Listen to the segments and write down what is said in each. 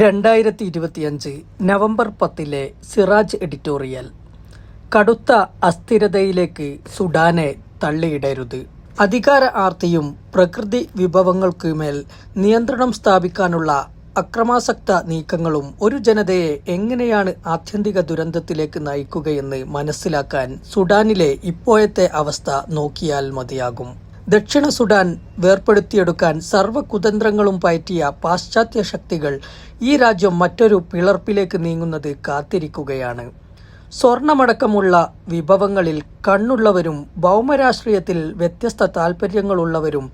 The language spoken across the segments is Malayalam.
രണ്ടായിരത്തി ഇരുപത്തിയഞ്ച് നവംബർ പത്തിലെ സിറാജ് എഡിറ്റോറിയൽ. കടുത്ത അസ്ഥിരതയിലേക്ക് സുഡാനെ തള്ളിയിടരുത്. അധികാര ആർത്തിയും പ്രകൃതി വിഭവങ്ങൾക്കുമേൽ നിയന്ത്രണം സ്ഥാപിക്കാനുള്ള അക്രമാസക്ത നീക്കങ്ങളും ഒരു ജനതയെ എങ്ങനെയാണ് ആത്യന്തിക ദുരന്തത്തിലേക്ക് നയിക്കുകയെന്ന് മനസ്സിലാക്കാൻ സുഡാനിലെ ഇപ്പോഴത്തെ അവസ്ഥ നോക്കിയാൽ മതിയാകും. ദക്ഷിണ സുഡാൻ വേർപ്പെടുത്തിയെടുക്കാൻ സർവകുതന്ത്രങ്ങളും പയറ്റിയ പാശ്ചാത്യ ശക്തികൾ ഈ രാജ്യം മറ്റൊരു പിളർപ്പിലേക്ക് നീങ്ങുന്നത് കാത്തിരിക്കുകയാണ്. സ്വർണമടക്കമുള്ള വിഭവങ്ങളിൽ കണ്ണുള്ളവരും ഭൗമരാഷ്ട്രീയത്തിൽ വ്യത്യസ്ത താൽപ്പര്യങ്ങളുള്ളവരും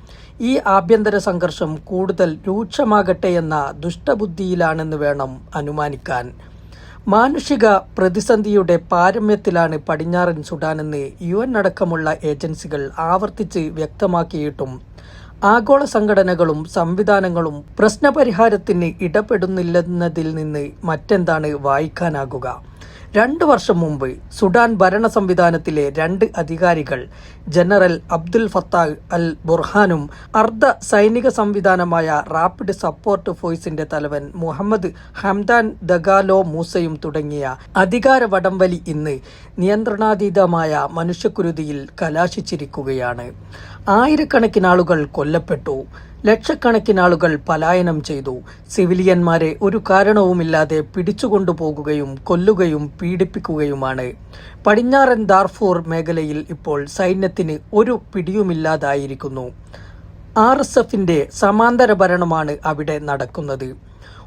ഈ ആഭ്യന്തര സംഘർഷം കൂടുതൽ രൂക്ഷമാകട്ടെ എന്ന ദുഷ്ടബുദ്ധിയിലാണെന്ന് വേണം അനുമാനിക്കാൻ. മാനുഷിക പ്രതിസന്ധിയുടെ പാരമ്യത്തിലാണ് പടിഞ്ഞാറൻ സുഡാനെന്ന് യു എൻ അടക്കമുള്ള ഏജൻസികൾ ആവർത്തിച്ച് വ്യക്തമാക്കിയിട്ടും ആഗോള സംഘടനകളും സംവിധാനങ്ങളും പ്രശ്നപരിഹാരത്തിന് ഇടപെടുന്നില്ലെന്നതിൽ നിന്ന് മറ്റെന്താണ് വായിക്കാനാകുക? രണ്ടു വർഷം മുമ്പ് സുഡാൻ ഭരണ സംവിധാനത്തിലെ രണ്ട് അധികാരികൾ ജനറൽ അബ്ദുൽ ഫത്താഹ് അൽ ബുർഹാനും അർദ്ധ സൈനിക സംവിധാനമായ റാപ്പിഡ് സപ്പോർട്ട് ഫോഴ്സിന്റെ തലവൻ മുഹമ്മദ് ഹംദാൻ ദഗാലോ മൂസയും തുടങ്ങിയ അധികാര വടംവലി ഇന്ന് നിയന്ത്രണാതീതമായ മനുഷ്യക്കുരുതിയിൽ കലാശിച്ചിരിക്കുകയാണ്. ആയിരക്കണക്കിന് ആളുകൾ കൊല്ലപ്പെട്ടു. ലക്ഷക്കണക്കിന് ആളുകൾ പലായനം ചെയ്തു. സിവിലിയന്മാരെ ഒരു കാരണവുമില്ലാതെ പിടിച്ചുകൊണ്ടുപോകുകയും കൊല്ലുകയും പീഡിപ്പിക്കുകയുമാണ്. പടിഞ്ഞാറൻ ദാർഫൂർ മേഖലയിൽ ഇപ്പോൾ സൈന്യത്തിന് ഒരു പിടിയുമില്ലാതായിരിക്കുന്നു. ആർ എസ് എഫിന്റെ സമാന്തര ഭരണമാണ് അവിടെ നടക്കുന്നത്.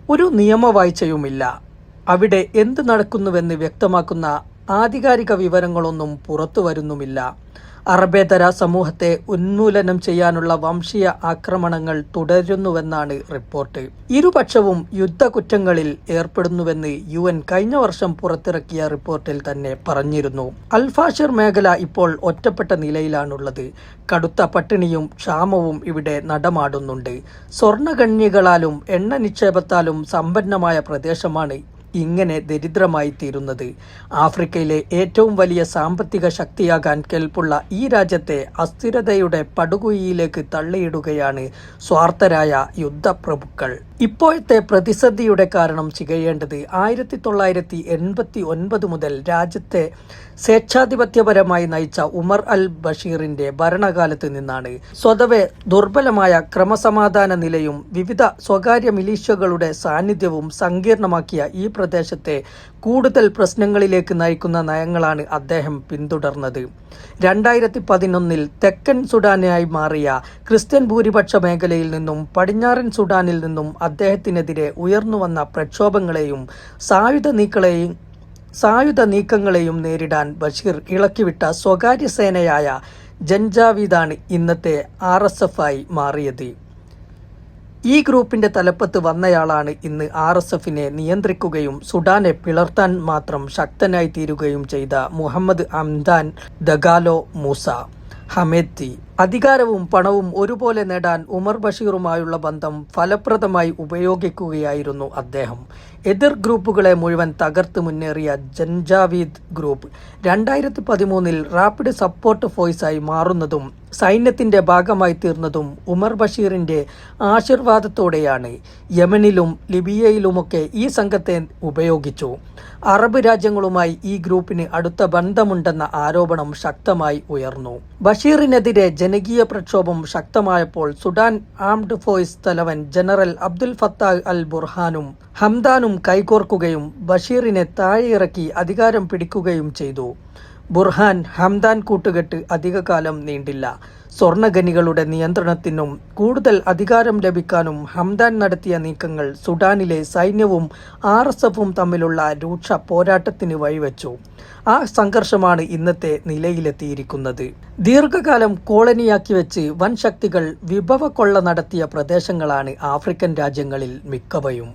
ഒരു നിയമവാഴ്ചയുമില്ല. അവിടെ എന്ത് നടക്കുന്നുവെന്ന് വ്യക്തമാക്കുന്ന ആധികാരിക വിവരങ്ങളൊന്നും പുറത്തു വരുന്നുമില്ല അറബേതര സമൂഹത്തെ ഉന്മൂലനം ചെയ്യാനുള്ള വംശീയ ആക്രമണങ്ങൾ തുടരുന്നുവെന്നാണ് റിപ്പോർട്ട്. ഇരുപക്ഷവും യുദ്ധകുറ്റങ്ങളിൽ ഏർപ്പെടുന്നുവെന്ന് യു എൻ കഴിഞ്ഞ വർഷം പുറത്തിറക്കിയ റിപ്പോർട്ടിൽ തന്നെ പറഞ്ഞിരുന്നു. അൽഫാഷിർ മേഖല ഇപ്പോൾ ഒറ്റപ്പെട്ട നിലയിലാണുള്ളത്. കടുത്ത പട്ടിണിയും ക്ഷാമവും ഇവിടെ നടമാടുന്നുണ്ട്. സ്വർണഗണ്യകളാലും എണ്ണ നിക്ഷേപത്താലും സമ്പന്നമായ പ്രദേശമാണ് ഇങ്ങനെ ദരിദ്രമായി തീരുന്നത്. ആഫ്രിക്കയിലെ ഏറ്റവും വലിയ സാമ്പത്തിക ശക്തിയാകാൻ കെൽപ്പുള്ള ഈ രാജ്യത്തെ അസ്ഥിരതയുടെ പടുകുഴിയിലേക്ക് തള്ളിയിടുകയാണ് സ്വാർത്ഥരായ യുദ്ധപ്രഭുക്കൾ. ഇപ്പോഴത്തെ പ്രതിസന്ധിയുടെ കാരണം ചികയേണ്ടത് ആയിരത്തി തൊള്ളായിരത്തി എൺപത്തി ഒൻപത് മുതൽ രാജ്യത്തെ സ്വേച്ഛാധിപത്യപരമായി നയിച്ച ഉമർ അൽ ബഷീറിന്റെ ഭരണകാലത്ത് നിന്നാണ്. സ്വതവേ ദുർബലമായ ക്രമസമാധാന നിലയും വിവിധ സ്വകാര്യ മിലീഷ്യകളുടെ സാന്നിധ്യവും സങ്കീർണമാക്കിയ ഈ പ്രദേശത്തെ കൂടുതൽ പ്രശ്നങ്ങളിലേക്ക് നയിക്കുന്ന നയങ്ങളാണ് അദ്ദേഹം പിന്തുടർന്നത്. രണ്ടായിരത്തി പതിനൊന്നിൽ തെക്കൻ സുഡാനായി മാറിയ ക്രിസ്ത്യൻ ഭൂരിപക്ഷ മേഖലയിൽ നിന്നും പടിഞ്ഞാറൻ സുഡാനിൽ നിന്നും അദ്ദേഹത്തിനെതിരെ ഉയർന്നുവന്ന പ്രക്ഷോഭങ്ങളെയും സായുധ നീക്കളെയും സായുധ നീക്കങ്ങളെയും നേരിടാൻ ബഷീർ ഇളക്കിവിട്ട സ്വകാര്യ സേനയായ ജൻജാവീദാണ് ഇന്നത്തെ ആർ ആയി മാറിയത്. ഈ ഗ്രൂപ്പിന്റെ തലപ്പത്ത് വന്നയാളാണ് ഇന്ന് ആർ എസ് എഫിനെ നിയന്ത്രിക്കുകയും സുഡാനെ പിളർത്താൻ മാത്രം ശക്തനായി തീരുകയും ചെയ്ത മുഹമ്മദ് അംദാൻ ദഗാലോ മൂസ ഹമേത്തി അധികാരവും പണവും ഒരുപോലെ നേടാൻ ഉമർ ബഷീറുമായുള്ള ബന്ധം ഫലപ്രദമായി ഉപയോഗിക്കുകയായിരുന്നു അദ്ദേഹം. എതിർ ഗ്രൂപ്പുകളെ മുഴുവൻ തകർത്ത് മുന്നേറിയ ജൻജാവീദ് ഗ്രൂപ്പ് രണ്ടായിരത്തി പതിമൂന്നിൽ റാപ്പിഡ് സപ്പോർട്ട് ഫോഴ്സായി മാറുന്നതും സൈന്യത്തിന്റെ ഭാഗമായി തീർന്നതും ഉമർ ബഷീറിന്റെ ആശീർവാദത്തോടെയാണ്. യമനിലും ലിബിയയിലുമൊക്കെ ഈ സംഘത്തെ ഉപയോഗിച്ചു. അറബ് രാജ്യങ്ങളുമായി ഈ ഗ്രൂപ്പിന് അടുത്ത ബന്ധമുണ്ടെന്ന ആരോപണം ശക്തമായി ഉയർന്നു. ബഷീറിനെതിരെ ജനകീയ പ്രക്ഷോഭം ശക്തമായപ്പോൾ സുഡാൻ ആംഡ് ഫോഴ്സ് തലവൻ ജനറൽ അബ്ദുൽ ഫത്താഹ് അൽ ബുർഹാനും ഹംദാനും കൈകോർക്കുകയും ബഷീറിനെ താഴെയിറക്കി അധികാരം പിടിക്കുകയും ചെയ്തു. ബുർഹാൻ ഹംദാൻ കൂട്ടുകെട്ട് അധികകാലം നീണ്ടില്ല. സ്വർണഖനികളുടെ നിയന്ത്രണത്തിനും കൂടുതൽ അധികാരം ലഭിക്കാനും ഹംദാൻ നടത്തിയ നീക്കങ്ങൾ സുഡാനിലെ സൈന്യവും ആർ എസ് എഫും തമ്മിലുള്ള രൂക്ഷ പോരാട്ടത്തിന് വഴിവെച്ചു. ആ സംഘർഷമാണ് ഇന്നത്തെ നിലയിലെത്തിയിരിക്കുന്നത്. ദീർഘകാലം കോളനിയാക്കി വെച്ച് വൻ ശക്തികൾ വിഭവ കൊള്ള നടത്തിയ പ്രദേശങ്ങളാണ് ആഫ്രിക്കൻ രാജ്യങ്ങളിൽ മിക്കവയും.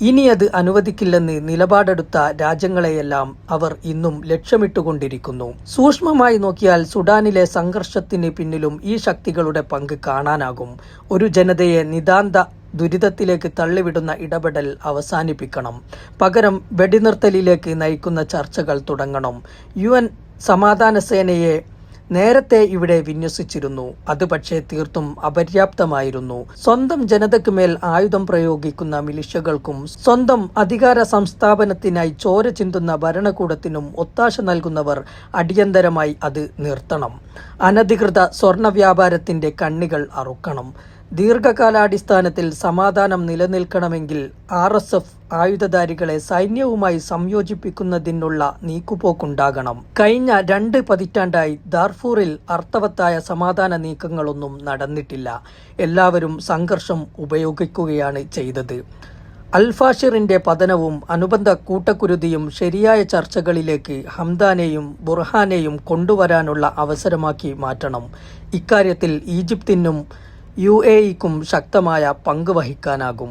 ഇനി അത് അനുവദിക്കില്ലെന്ന് നിലപാടെടുത്ത രാജ്യങ്ങളെയെല്ലാം അവർ ഇന്നും ലക്ഷ്യമിട്ടുകൊണ്ടിരിക്കുന്നു. സൂക്ഷ്മമായി നോക്കിയാൽ സുഡാനിലെ സംഘർഷത്തിന് പിന്നിലും ഈ ശക്തികളുടെ പങ്ക് കാണാനാകും. ഒരു ജനതയെ നിതാന്ത ദുരിതത്തിലേക്ക് തള്ളിവിടുന്ന ഇടപെടൽ അവസാനിപ്പിക്കണം. പകരം വെടിനിർത്തലിലേക്ക് നയിക്കുന്ന ചർച്ചകൾ തുടങ്ങണം. യു സമാധാന സേനയെ നേരത്തെ ഇവിടെ വിന്യസിച്ചിരുന്നു. അത് പക്ഷേ തീർത്തും അപര്യാപ്തമായിരുന്നു. സ്വന്തം ജനതയ്ക്ക് മേൽ ആയുധം പ്രയോഗിക്കുന്ന മിലിഷ്യകൾക്കും സ്വന്തം അധികാര സംസ്ഥാപനത്തിനായി ചോര ചിന്തുന്ന ഭരണകൂടത്തിനും ഒത്താശ നൽകുന്നവർ അടിയന്തരമായി അത് നിർത്തണം. അനധികൃത സ്വർണ വ്യാപാരത്തിന്റെ കണ്ണികൾ അറുക്കണം. ദീർഘകാലാടിസ്ഥാനത്തിൽ സമാധാനം നിലനിൽക്കണമെങ്കിൽ ആർ എസ് എഫ് ആയുധധാരികളെ സൈന്യവുമായി സംയോജിപ്പിക്കുന്നതിനുള്ള നീക്കുപോക്കുണ്ടാകണം. കഴിഞ്ഞ രണ്ട് പതിറ്റാണ്ടായി ദാർഫൂറിൽ അർത്ഥവത്തായ സമാധാന നീക്കങ്ങളൊന്നും നടന്നിട്ടില്ല. എല്ലാവരും സംഘർഷം ഉപയോഗിക്കുകയാണ് ചെയ്തത്. അൽഫാഷിറിന്റെ പതനവും അനുബന്ധ കൂട്ടക്കുരുതിയും ശരിയായ ചർച്ചകളിലേക്ക് ഹംദാനെയും ബുർഹാനെയും കൊണ്ടുവരാനുള്ള അവസരമാക്കി മാറ്റണം. ഇക്കാര്യത്തിൽ ഈജിപ്തിനും യു എ ഇക്കും ശക്തമായ പങ്ക് വഹിക്കാനാകും